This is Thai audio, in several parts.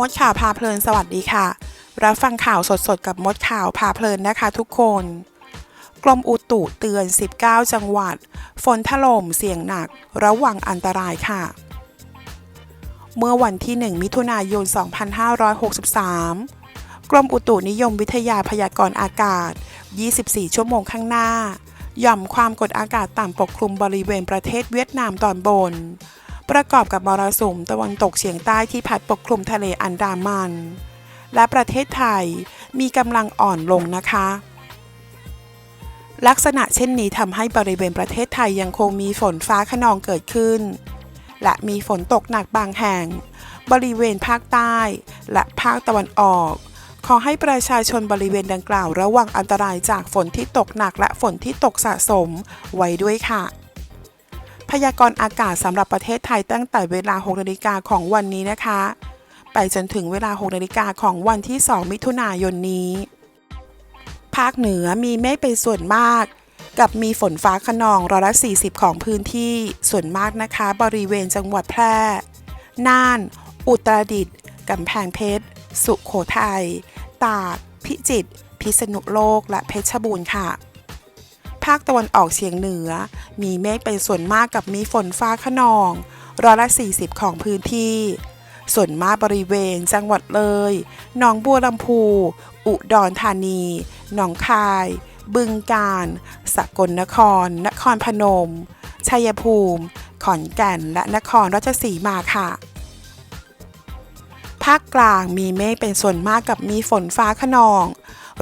มดข่าวพาเพลินสวัสดีค่ะ รับฟังข่าวสดๆ กับมดข่าวพาเพลินนะคะทุกคน กรมอุตุเตือน 19 จังหวัด ฝนถล่มเสี่ยงหนัก ระวังอันตรายค่ะ เมื่อวันที่ 1 มิถุนายน 2563 กรมอุตุนิยมวิทยาพยากรณ์อากาศ 24 ชั่วโมงข้างหน้า หย่อมความกดอากาศต่ำปกคลุมบริเวณประเทศเวียดนามตอนบน ประกอบกับมรสุมตะวันตกเฉียงใต้ที่พัดปกคลุมทะเลอันดามัน และประเทศไทยมีกำลังอ่อนลงนะคะ ลักษณะเช่นนี้ทำให้บริเวณประเทศไทยยังคงมีฝนฟ้าขนองเกิดขึ้น และมีฝนตกหนักบางแห่ง บริเวณภาคใต้ และภาคตะวันออก ขอให้ประชาชนบริเวณดังกล่าวระวังอันตรายจากฝนที่ตกหนักและฝนที่ตกสะสมไว้ด้วยค่ะ พยากรณ์อากาศสำหรับประเทศไทยตั้งแต่เวลา 6นาฬิกาของวันนี้นะคะ ไปจนถึงเวลา 6นาฬิกาของวันที่ 2 มิถุนายนนี้ ภาคเหนือมีเมฆเป็นส่วนมาก กับมีฝนฟ้าขนองร้อยละ 40 ของพื้นที่ส่วนมากนะคะ บริเวณจังหวัดแพร่ น่าน อุตรดิตถ์กำแพงเพชร สุโขทัย ตาก พิจิตร พิษณุโลก และเพชรบูรณ์ค่ะาคตะวันออกเฉียงเหนือ มีเมฆเป็นส่วนมากกับมีฝนฟ้าขนองร้อยละ 40 ของพื้นที่ ส่วนมากบริเวณ จังหวัดเลย หนองบัวลำพู อุดรธานี หนองคาย บึงกาฬ สกลนคร นครพนม ชัยภูมิ ขอนแก่น และนครราชสีมาค่ะ ภาคกลางมีเมฆเป็นส่วนมากกับมีฝนฟ้าขนอง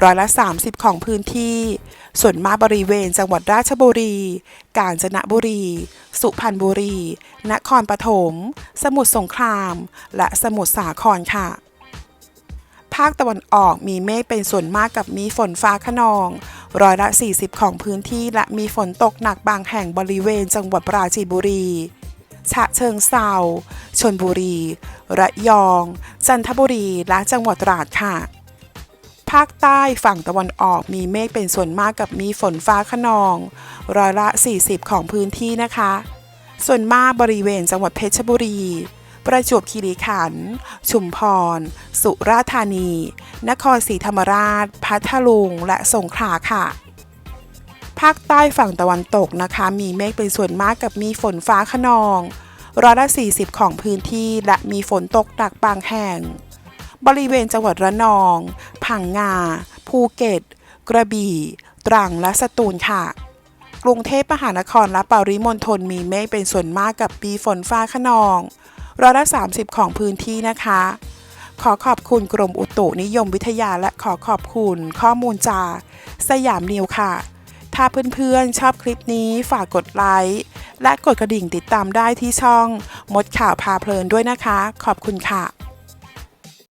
ร้อยละ 30 ของพื้นที่ ส่วนมากบริเวณจังหวัดราชบุรี กาญจนบุรี สุพรรณบุรี นครปฐม สมุทรสงคราม และสมุทรสาครค่ะ ภาคตะวันออกมีเมฆเป็นส่วนมากกับมีฝนฟ้าขนองร้อยละ 40 ของพื้นที่และมีฝนตกหนักบางแห่งบริเวณจังหวัดปราจีนบุรีฉะเชิงเซาชนบุรี ระยอง จันทบุรี และจังหวัดตราดค่ะ ภาคใต้ฝั่งตะวันออกมีเมฆเป็นส่วนมากกับมีฝนฟ้าขนอง ร้อยละ 40 ของพื้นที่นะคะ ส่วนมากบริเวณจังหวัดเพชรบุรี ประจวบคีรีขันธ์ ชุมพร สุราษฎร์ธานี นครศรีธรรมราช พัทลุง และสงขลาค่ะ ภาคใต้ฝั่งตะวันตกนะคะ มีเมฆเป็นส่วนมากกับมีฝนฟ้าขนอง ร้อยละ 40 ของพื้นที่และมีฝนตกหนักบางแห่ง บริเวณจังหวัดระนองพังงา ภูเก็ต กระบี่ ตรัง และสตูลค่ะ กรุงเทพมหานครและปริมณฑลมีเมฆเป็นส่วนมากกับปีฝนฟ้าขนองร้อยละ30 ของพื้นที่นะคะ ขอขอบคุณกรมอุตุนิยมวิทยาและขอขอบคุณข้อมูลจาก สยามนิวค่ะ ถ้าเพื่อนๆชอบคลิปนี้ฝากกดไลค์และกดกระดิ่งติดตามได้ที่ช่อง มดข่าวพาเพลินด้วยนะคะ ขอบคุณค่ะ